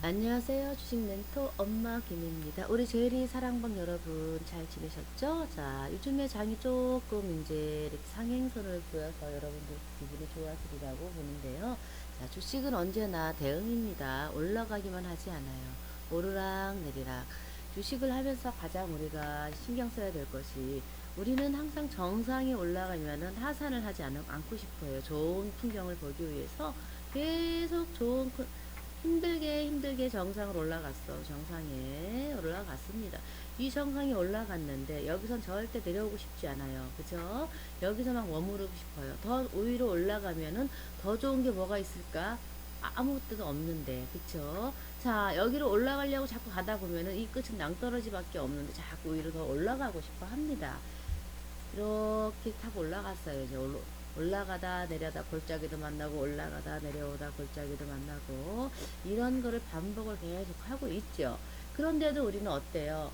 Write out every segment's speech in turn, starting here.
안녕하세요. 주식 멘토 엄마 김입니다. 우리 제리 사랑방 여러분 잘 지내셨죠? 자, 요즘에 장이 조금 이제 상행선을 보여서 여러분들 기분이 좋아지리라고 보는데요. 자, 주식은 언제나 대응입니다. 올라가기만 하지 않아요. 오르락 내리락. 주식을 하면서 가장 우리가 신경 써야 될 것이 우리는 항상 정상이 올라가면은 하산을 하지 않, 않고 싶어요. 좋은 풍경을 보기 위해서 계속 좋은 큰- 힘들게 힘들게 정상으로 올라갔어. 정상에 올라갔습니다. 이 정상에 올라갔는데 여기선 절대 내려오고 싶지 않아요. 그죠? 여기서만 머무르고 싶어요. 더 위로 올라가면은 더 좋은 게 뭐가 있을까? 아- 아무것도 없는데. 그쵸? 자, 여기로 올라가려고 자꾸 가다 보면은 이 끝은 낭떠러지 밖에 없는데 자꾸 위로 더 올라가고 싶어 합니다. 이렇게 타고 올라갔어요. 이제 올라- 올라가다 내려다 골짜기도 만나고 올라가다 내려오다 골짜기도 만나고 이런 거를 반복을 계속 하고 있죠. 그런데도 우리는 어때요?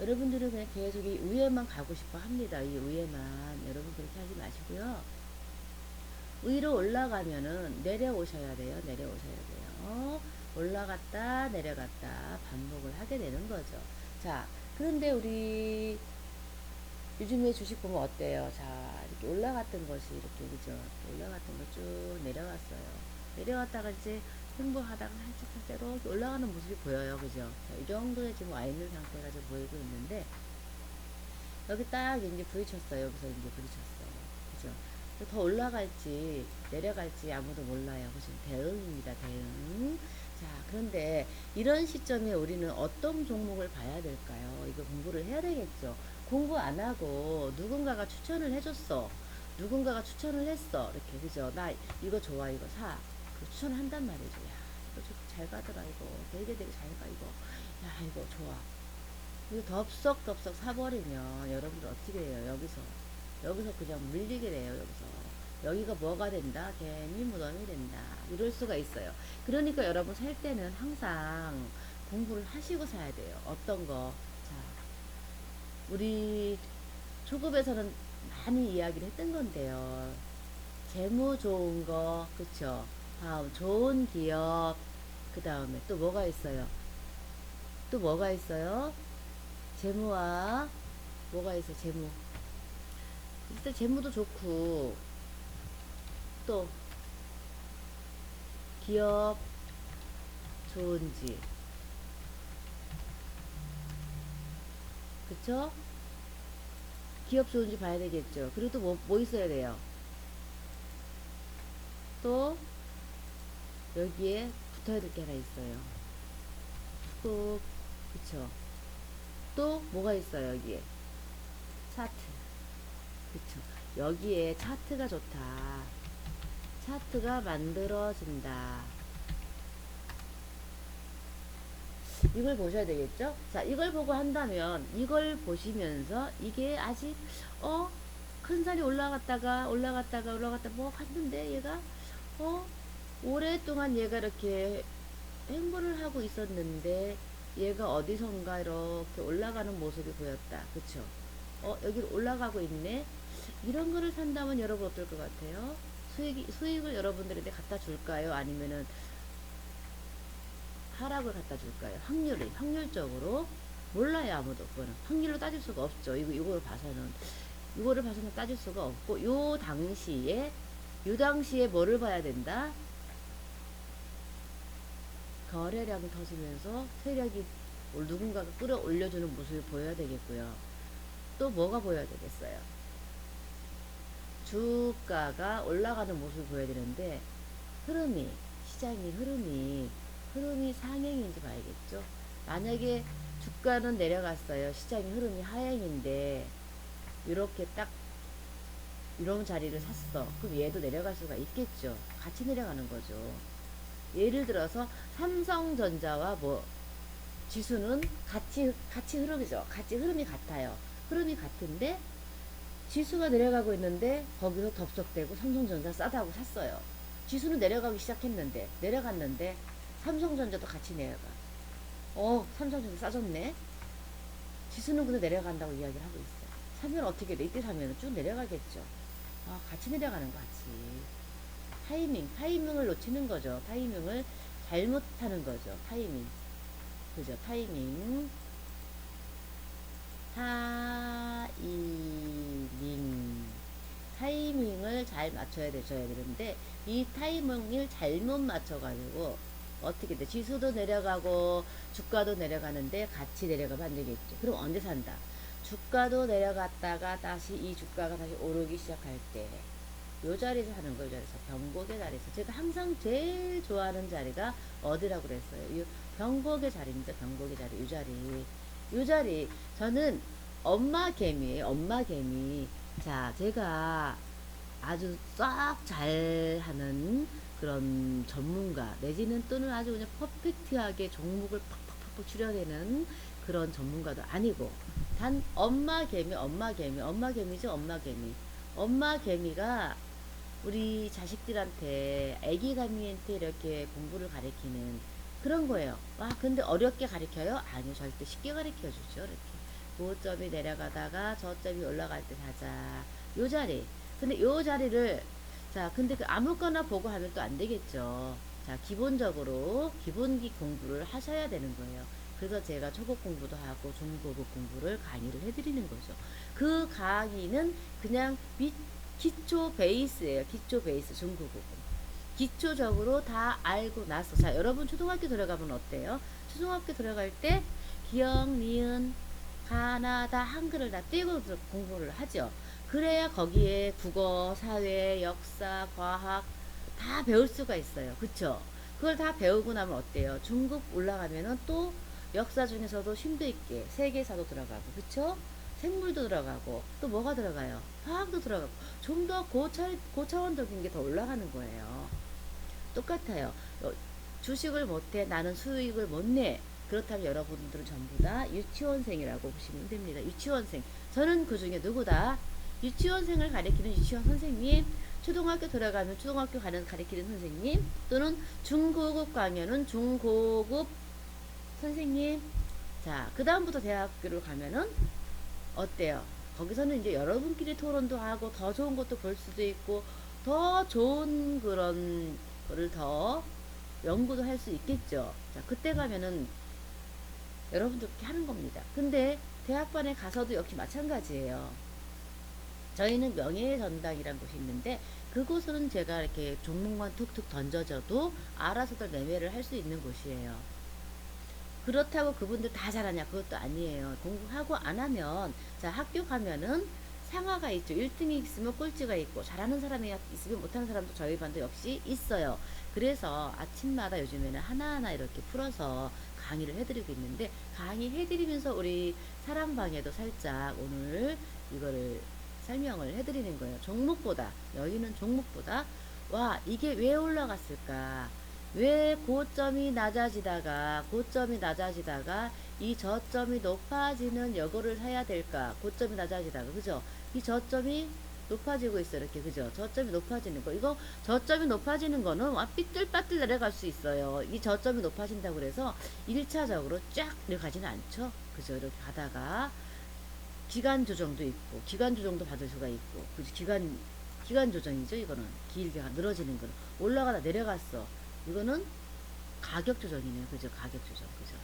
여러분들은 그냥 계속 이 위에만 가고 싶어 합니다. 이 위에만. 여러분 그렇게 하지 마시고요. 위로 올라가면은 내려오셔야 돼요. 내려오셔야 돼요. 올라갔다 내려갔다 반복을 하게 되는 거죠. 자, 그런데 우리 요즘에 주식 보면 어때요? 자, 이렇게 올라갔던 것이 이렇게, 그죠? 올라갔던 거 쭉 내려갔어요. 내려갔다가 이제 행보하다가 살짝 살짝 이렇게 올라가는 모습이 보여요. 그죠? 자, 이 정도에 지금 와 있는 상태가 지금 보이고 있는데, 여기 딱 이제 부딪혔어요. 여기서 이제 부딪혔어요. 그죠? 더 올라갈지, 내려갈지 아무도 몰라요. 그죠? 대응입니다. 대응. 자, 그런데 이런 시점에 우리는 어떤 종목을 봐야 될까요? 이거 공부를 해야 되겠죠. 공부 안 하고 누군가가 추천을 해줬어. 누군가가 추천을 했어. 이렇게, 그죠? 나 이거 좋아, 이거 사. 그 추천을 한단 말이죠. 야, 이거 좀잘 가더라, 이거. 되게 되게 잘 가, 이거. 야, 이거 좋아. 이거 덥석덥석 사버리면 여러분들 어떻게 해요? 여기서. 여기서 그냥 밀리게 돼요, 여기서. 여기가 뭐가 된다? 괜히 무덤이 된다. 이럴 수가 있어요. 그러니까 여러분 살 때는 항상 공부를 하시고 사야 돼요. 어떤 거. 자, 우리 초급에서는 많이 이야기를 했던 건데요. 재무 좋은 거, 그쵸? 다음, 좋은 기업, 그 다음에 또 뭐가 있어요? 또 뭐가 있어요? 재무와 뭐가 있어, 재무. 일단 재무도 좋고, 또, 기업 좋은지. 그쵸? 기업 좋은지 봐야 되겠죠. 그리고 또 뭐, 뭐 있어야 돼요? 또, 여기에 붙어야 될 게 하나 있어요. 꼭, 그쵸? 또, 뭐가 있어요, 여기에? 차트. 그쵸? 여기에 차트가 좋다. 차트가 만들어진다. 이걸 보셔야 되겠죠? 자, 이걸 보고 한다면 이걸 보시면서 이게 아직 어? 큰 산이 올라갔다가 올라갔다가 올라갔다 뭐 갔는데 얘가 어? 오랫동안 얘가 이렇게 행보를 하고 있었는데 얘가 어디선가 이렇게 올라가는 모습이 보였다. 그쵸? 어, 여기로 올라가고 있네? 이런 거를 산다면 여러분 어떨 것 같아요? 수익, 수익을 여러분들한테 갖다 줄까요? 아니면은 하락을 갖다 줄까요? 확률이, 확률적으로 몰라요, 아무도. 그거는. 확률로 따질 수가 없죠. 이거, 이거를 봐서는. 이거를 봐서는 따질 수가 없고, 요 당시에, 요 당시에 뭐를 봐야 된다? 거래량이 터지면서 세력이 누군가가 끌어올려주는 모습이 보여야 되겠고요. 또 뭐가 보여야 되겠어요? 주가가 올라가는 모습을 보여야 되는데 흐름이 시장의 흐름이 흐름이 상행인지 봐야겠죠. 만약에 주가는 내려갔어요. 시장의 흐름이 하행인데 이렇게 딱 이런 자리를 샀어. 그럼 얘도 내려갈 수가 있겠죠. 같이 내려가는 거죠. 예를 들어서 삼성전자와 뭐 지수는 같이 같이 흐름이죠. 같이 흐름이 같아요. 흐름이 같은데 지수가 내려가고 있는데 거기서 덥석대고 삼성전자 싸다고 샀어요. 지수는 내려가기 시작했는데 내려갔는데 삼성전자도 같이 내려가. 어, 삼성전자 싸졌네. 지수는 근데 내려간다고 이야기를 하고 있어요. 사면 어떻게 돼? 이때 사면 쭉 내려가겠죠. 아, 같이 내려가는 거 같이. 타이밍, 타이밍을 놓치는 거죠. 타이밍을 잘못하는 거죠. 타이밍. 그죠? 타이밍. 타이밍. 타이밍을 잘 맞춰야 되셔야 되는데 이 타이밍을 잘못 맞춰가지고 어떻게 돼? 지수도 내려가고 주가도 내려가는데 같이 내려가면 안 되겠죠. 그럼 언제 산다? 주가도 내려갔다가 다시 이 주가가 다시 오르기 시작할 때 요 자리에서 하는 거예요. 자리에서 변곡의 자리에서 제가 항상 제일 좋아하는 자리가 어디라고 그랬어요. 이 변곡의 자리입니다. 변곡의 자리. 요 자리. 요 자리. 저는 엄마 개미예요. 엄마 개미. 자, 제가 아주 싹 잘하는 그런 전문가 내지는 또는 아주 그냥 퍼펙트하게 종목을 팍팍팍팍 추려내는 그런 전문가도 아니고 단 엄마 개미 엄마 개미 엄마 개미죠 엄마 개미. 엄마 개미가 우리 자식들한테 애기 가미한테 이렇게 공부를 가르치는 그런 거예요. 와 근데 어렵게 가르쳐요? 아니요 절대 쉽게 가르쳐 주죠 이렇게. 고점이 내려가다가 저점이 올라갈 때 사자. 요 자리. 근데 요 자리를 자, 근데 그 아무거나 보고 하면 또 안 되겠죠. 자, 기본적으로 기본기 공부를 하셔야 되는 거예요. 그래서 제가 초급 공부도 하고 중고급 공부를 강의를 해드리는 거죠. 그 강의는 그냥 미, 기초 베이스예요. 기초 베이스 중고급. 기초적으로 다 알고 나서 자 여러분 초등학교 들어가면 어때요? 초등학교 들어갈 때 기억, 니은, 가나 다 한글을 다 떼고 공부를 하죠. 그래야 거기에 국어, 사회, 역사, 과학 다 배울 수가 있어요. 그쵸? 그걸 다 배우고 나면 어때요? 중급 올라가면은 또 역사 중에서도 심도 있게 세계사도 들어가고, 그쵸? 생물도 들어가고, 또 뭐가 들어가요? 화학도 들어가고, 좀 더 고차, 고차원적인 게 더 올라가는 거예요. 똑같아요. 어, 주식을 못해, 나는 수익을 못 내. 그렇다면 여러분들은 전부 다 유치원생이라고 보시면 됩니다. 유치원생. 저는 그 중에 누구다? 유치원생을 가리키는 유치원 선생님, 초등학교 들어가면 초등학교 가는 가리키는 선생님, 또는 중고급 강연은 중고급 선생님. 자, 그 다음부터 대학교를 가면은 어때요? 거기서는 이제 여러분끼리 토론도 하고 더 좋은 것도 볼 수도 있고 더 좋은 그런 거를 더 연구도 할 수 있겠죠. 자, 그때 가면은 여러분도 그렇게 하는 겁니다. 근데 대학반에 가서도 역시 마찬가지예요. 저희는 명예의 전당이라는 곳이 있는데 그곳은 제가 이렇게 종목만 툭툭 던져줘도 알아서들 매매를 할 수 있는 곳이에요. 그렇다고 그분들 다 잘하냐 그것도 아니에요. 공부하고 안 하면 자 학교 가면은 상하가 있죠. 1등이 있으면 꼴찌가 있고 잘하는 사람이 있으면 못하는 사람도 저희 반도 역시 있어요. 그래서 아침마다 요즘에는 하나하나 이렇게 풀어서 강의를 해드리고 있는데 강의 해드리면서 우리 사랑방에도 살짝 오늘 이거를 설명을 해드리는 거예요. 종목보다 여기는 종목보다 와 이게 왜 올라갔을까? 왜 고점이 낮아지다가 고점이 낮아지다가 이 저점이 높아지는 여거를 사야 될까? 고점이 낮아지다가 그죠? 이 저점이 높아지고 있어 이렇게 그죠? 저점이 높아지는 거 이거 저점이 높아지는 거는 와 삐뚤빠뚤 내려갈 수 있어요. 이 저점이 높아진다고 그래서 1차적으로 쫙 내려가지는 않죠. 그죠? 이렇게 가다가 기간 조정도 있고 기간 조정도 받을 수가 있고 그죠? 기간 기간 조정이죠 이거는. 길게 가- 늘어지는 거는 올라가다 내려갔어. 이거는 가격 조정이네요. 그죠? 가격 조정. 그죠?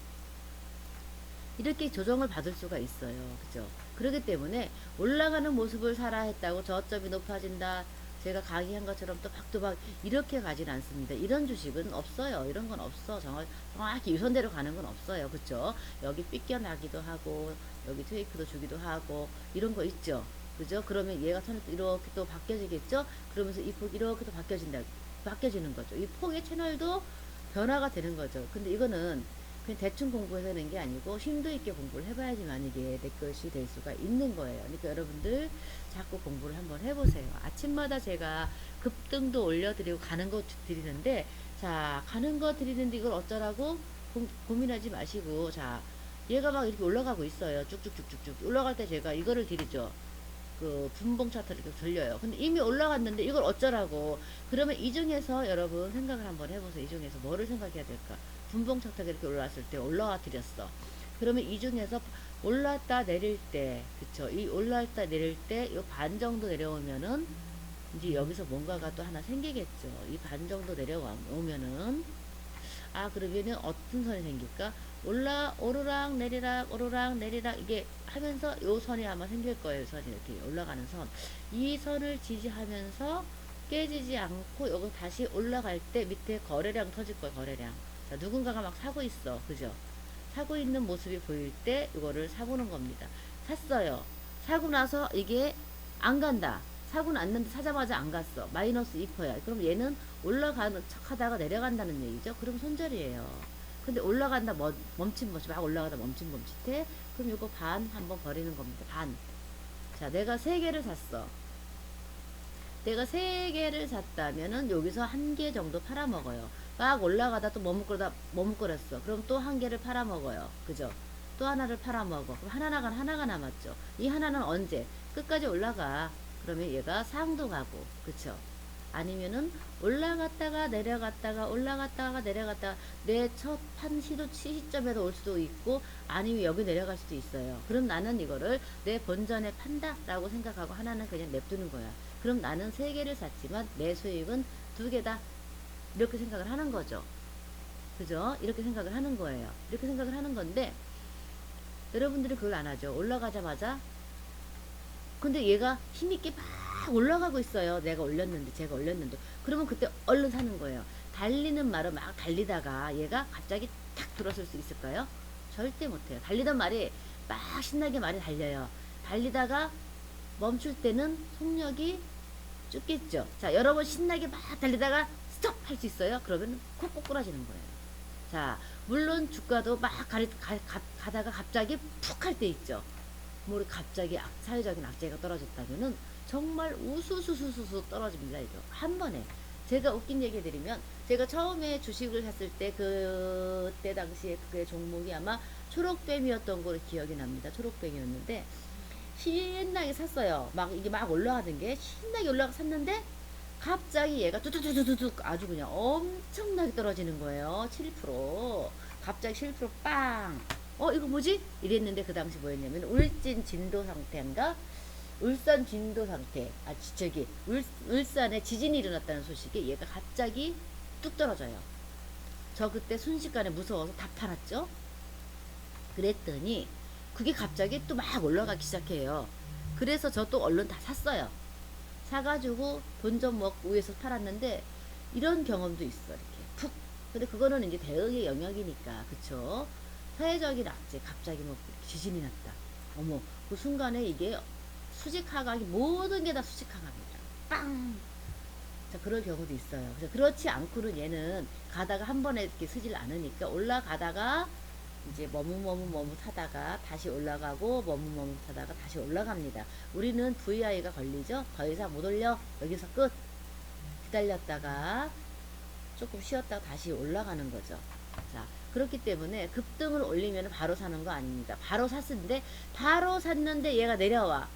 이렇게 조정을 받을 수가 있어요. 그죠? 그렇기 때문에 올라가는 모습을 사라 했다고 저점이 높아진다 제가 강의한 것처럼 또 박도박 이렇게 가진 않습니다. 이런 주식은 없어요. 이런 건 없어. 정확, 정확히 유선대로 가는 건 없어요. 그죠 여기 삐껴나기도 하고 여기 트웨이크도 주기도 하고 이런 거 있죠? 그죠? 그러면 얘가 턴 이렇게 또 바뀌어지겠죠? 그러면서 이폭 이렇게 또 바뀌어진다 바뀌어지는 거죠. 이 폭의 채널도 변화가 되는 거죠. 근데 이거는 그냥 대충 공부해서 되는 게 아니고 힘도 있게 공부를 해봐야지만 이게 내 것이 될 수가 있는 거예요. 그러니까 여러분들 자꾸 공부를 한번 해보세요. 아침마다 제가 급등도 올려드리고 가는 거 드리는데 자 가는 거 드리는데 이걸 어쩌라고 고, 고민하지 마시고 자 얘가 막 이렇게 올라가고 있어요. 쭉쭉쭉쭉쭉 올라갈 때 제가 이거를 드리죠. 그 분봉 차트를 이렇게 돌려요. 근데 이미 올라갔는데 이걸 어쩌라고. 그러면 이 중에서 여러분 생각을 한번 해보세요. 이 중에서 뭐를 생각해야 될까? 분봉 차트가 이렇게 올라왔을 때 올라와 드렸어. 그러면 이 중에서 올랐다 내릴 때, 그쵸? 이 올랐다 내릴 때, 이 반 정도 내려오면은, 이제 여기서 뭔가가 또 하나 생기겠죠. 이 반 정도 내려오면은, 아 그러면은 어떤 선이 생길까? 올라 오르락 내리락 오르락 내리락 이게 하면서 요 선이 아마 생길 거예요. 선이 이렇게 올라가는 선. 이 선을 지지하면서 깨지지 않고 요거 다시 올라갈 때 밑에 거래량 터질 거예요. 거래량. 자 누군가가 막 사고 있어. 그죠? 사고 있는 모습이 보일 때 이거를 사보는 겁니다. 샀어요. 사고 나서 이게 안 간다. 사고 났는데 사자마자 안 갔어. 마이너스 2%야. 그럼 얘는 올라가는 척 하다가 내려간다는 얘기죠. 그럼 손절이에요. 근데 올라간다 멈- 멈칫 멈칫 막 올라가다 멈칫 멈칫해. 그럼 이거 반 한번 버리는 겁니다. 반. 자, 내가 세 개를 샀어. 내가 세 개를 샀다면은 여기서 한 개 정도 팔아먹어요. 막 올라가다 또 머뭇거리다 머뭇거렸어. 그럼 또 한 개를 팔아먹어요. 그죠? 또 하나를 팔아먹어. 그럼 하나 나간 하나가 남았죠. 이 하나는 언제? 끝까지 올라가. 그러면 얘가 상도 가고. 그쵸? 아니면은 올라갔다가 내려갔다가 올라갔다가 내려갔다가 내 첫 판 시도 시점에도 올 수도 있고 아니면 여기 내려갈 수도 있어요. 그럼 나는 이거를 내 본전에 판다라고 생각하고 하나는 그냥 냅두는 거야. 그럼 나는 세 개를 샀지만 내 수익은 두 개다. 이렇게 생각을 하는 거죠. 그죠? 이렇게 생각을 하는 거예요. 이렇게 생각을 하는 건데 여러분들이 그걸 안 하죠. 올라가자마자 근데 얘가 힘있게 막 올라가고 있어요. 내가 올렸는데, 제가 올렸는데. 그러면 그때 얼른 사는 거예요. 달리는 말을 막 달리다가 얘가 갑자기 탁 들어설 수 있을까요? 절대 못해요. 달리던 말이 막 신나게 말이 달려요. 달리다가 멈출 때는 속력이 죽겠죠. 자, 여러분 신나게 막 달리다가 스톱 할 수 있어요? 그러면 콕 꼬꾸라지는 거예요. 자, 물론 주가도 막 가리, 가, 가, 가다가 갑자기 푹 할 때 있죠. 뭐 갑자기 악, 사회적인 악재가 떨어졌다면은 정말 우수수수수수 떨어집니다. 이거 한 번에. 제가 웃긴 얘기 드리면 제가 처음에 주식을 샀을 때 그때 당시에 그 종목이 아마 초록뱀이었던 걸로 기억이 납니다. 초록뱀이었는데 신나게 샀어요. 막 이게 막 올라가던 게 신나게 올라가 샀는데 갑자기 얘가 뚜두두두두둑 아주 그냥 엄청나게 떨어지는 거예요. 7% 갑자기 7% 빵. 어 이거 뭐지? 이랬는데 그 당시 뭐였냐면 울진 진도 상태인가? 울산 진도 상태. 아 지- 저기 울, 울산에 지진이 일어났다는 소식에 얘가 갑자기 뚝 떨어져요. 저 그때 순식간에 무서워서 다 팔았죠. 그랬더니 그게 갑자기 또 막 올라가기 시작해요. 그래서 저 또 얼른 다 샀어요. 사가지고 돈 좀 먹고 위에서 팔았는데 이런 경험도 있어 이렇게 푹. 근데 그거는 이제 대응의 영역이니까 그쵸? 사회적인 악재 갑자기 뭐 지진이 났다. 어머 그 순간에 이게 수직 하강이 모든 게 다 수직 하강입니다. 빵. 자 그럴 경우도 있어요. 그래서 그렇지 않고는 얘는 가다가 한 번에 이렇게 쓰질 않으니까 올라가다가 이제 머뭇머뭇 머뭇 하다가 다시 올라가고 머뭇머뭇 하다가 다시 올라갑니다. 우리는 VI가 걸리죠. 더 이상 못 올려. 여기서 끝. 기다렸다가 조금 쉬었다가 다시 올라가는 거죠. 자, 그렇기 때문에 급등을 올리면 바로 사는 거 아닙니다. 바로 샀는데 바로 샀는데 얘가 내려와.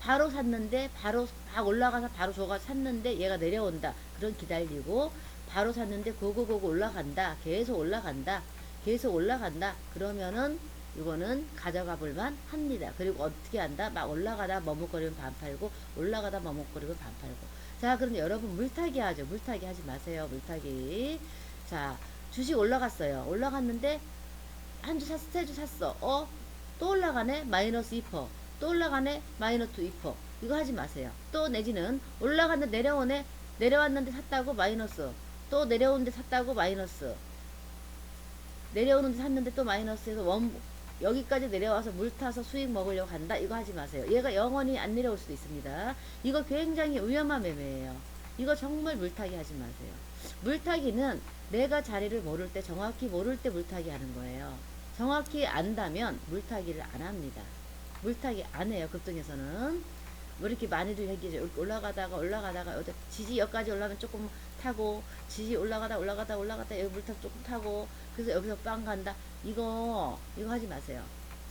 바로 샀는데 바로 막 올라가서 바로 저가 샀는데 얘가 내려온다. 그런 기다리고 바로 샀는데 고고고고 올라간다. 계속 올라간다. 계속 올라간다. 그러면은 이거는 가져가 볼만 합니다. 그리고 어떻게 한다? 막 올라가다 머뭇거리면 반 팔고 올라가다 머뭇거리면 반 팔고. 자, 그럼 여러분 물타기 하죠. 물타기 하지 마세요. 물타기. 자, 주식 올라갔어요. 올라갔는데 한 주 샀어, 세 주 샀어. 어? 또 올라가네? 마이너스 2%. 또 올라가네? 마이너스 2%. 이거 하지 마세요. 또 내지는 올라갔는데 내려오네? 내려왔는데 샀다고 마이너스. 또 내려오는데 샀다고 마이너스. 내려오는데 샀는데 또 마이너스에서 원 여기까지 내려와서 물 타서 수익 먹으려고 한다? 이거 하지 마세요. 얘가 영원히 안 내려올 수도 있습니다. 이거 굉장히 위험한 매매예요. 이거 정말 물타기 하지 마세요. 물타기는 내가 자리를 모를 때 정확히 모를 때 물타기 하는 거예요. 정확히 안다면 물타기를 안 합니다. 물타기 안 해요 급등에서는. 뭐 이렇게 많이들 얘기죠 올라가다가 올라가다가 어디 지지 여기까지 올라가면 조금 타고 지지 올라가다 올라가다 올라가다 여기 물타 조금 타고 그래서 여기서 빵 간다. 이거 이거 하지 마세요.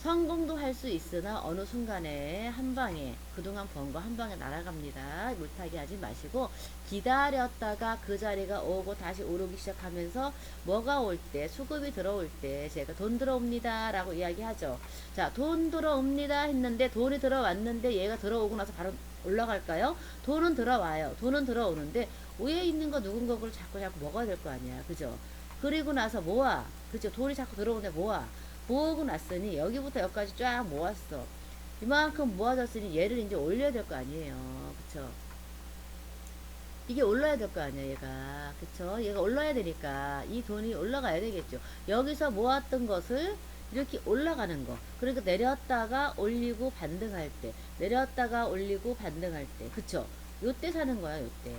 성공도 할 수 있으나 어느 순간에 한 방에 그동안 번 거 한 방에 날아갑니다. 물타기 하지 마시고 기다렸다가 그 자리가 오고 다시 오르기 시작하면서 뭐가 올 때 수급이 들어올 때 제가 돈 들어옵니다 라고 이야기하죠. 자 돈 들어옵니다 했는데 돈이 들어왔는데 얘가 들어오고 나서 바로 올라갈까요? 돈은 들어와요. 돈은 들어오는데 위에 있는 거 누군 거를 자꾸 자꾸 먹어야 될 거 아니야. 그죠 그리고 나서 모아. 그죠? 돌이 자꾸 들어오는데 모아. 모으고 났으니 여기부터 여기까지 쫙 모았어. 이만큼 모아졌으니 얘를 이제 올려야 될 거 아니에요. 그쵸? 이게 올라야 될 거 아니야, 얘가. 그쵸? 얘가 올라야 되니까 이 돈이 올라가야 되겠죠. 여기서 모았던 것을 이렇게 올라가는 거. 그러니까 내렸다가 올리고 반등할 때, 내렸다가 올리고 반등할 때. 그쵸? 요때 사는 거야, 요때.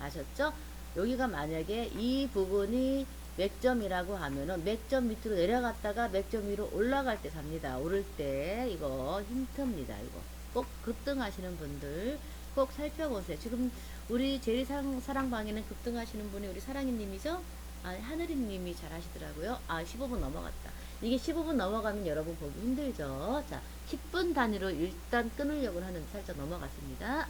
아셨죠? 여기가 만약에 이 부분이 맥점이라고 하면은 맥점 밑으로 내려갔다가 맥점 위로 올라갈 때 삽니다. 오를 때 이거 힌트입니다. 이거 꼭 급등하시는 분들 꼭 살펴보세요. 지금 우리 사랑, 사랑방에는 급등하시는 분이 우리 사랑이님이죠? 아, 하늘이님이 잘 하시더라고요. 아, 15분 넘어갔다. 이게 15분 넘어가면 여러분 보기 힘들죠? 자, 10분 단위로 일단 끊으려고 하는 살짝 넘어갔습니다.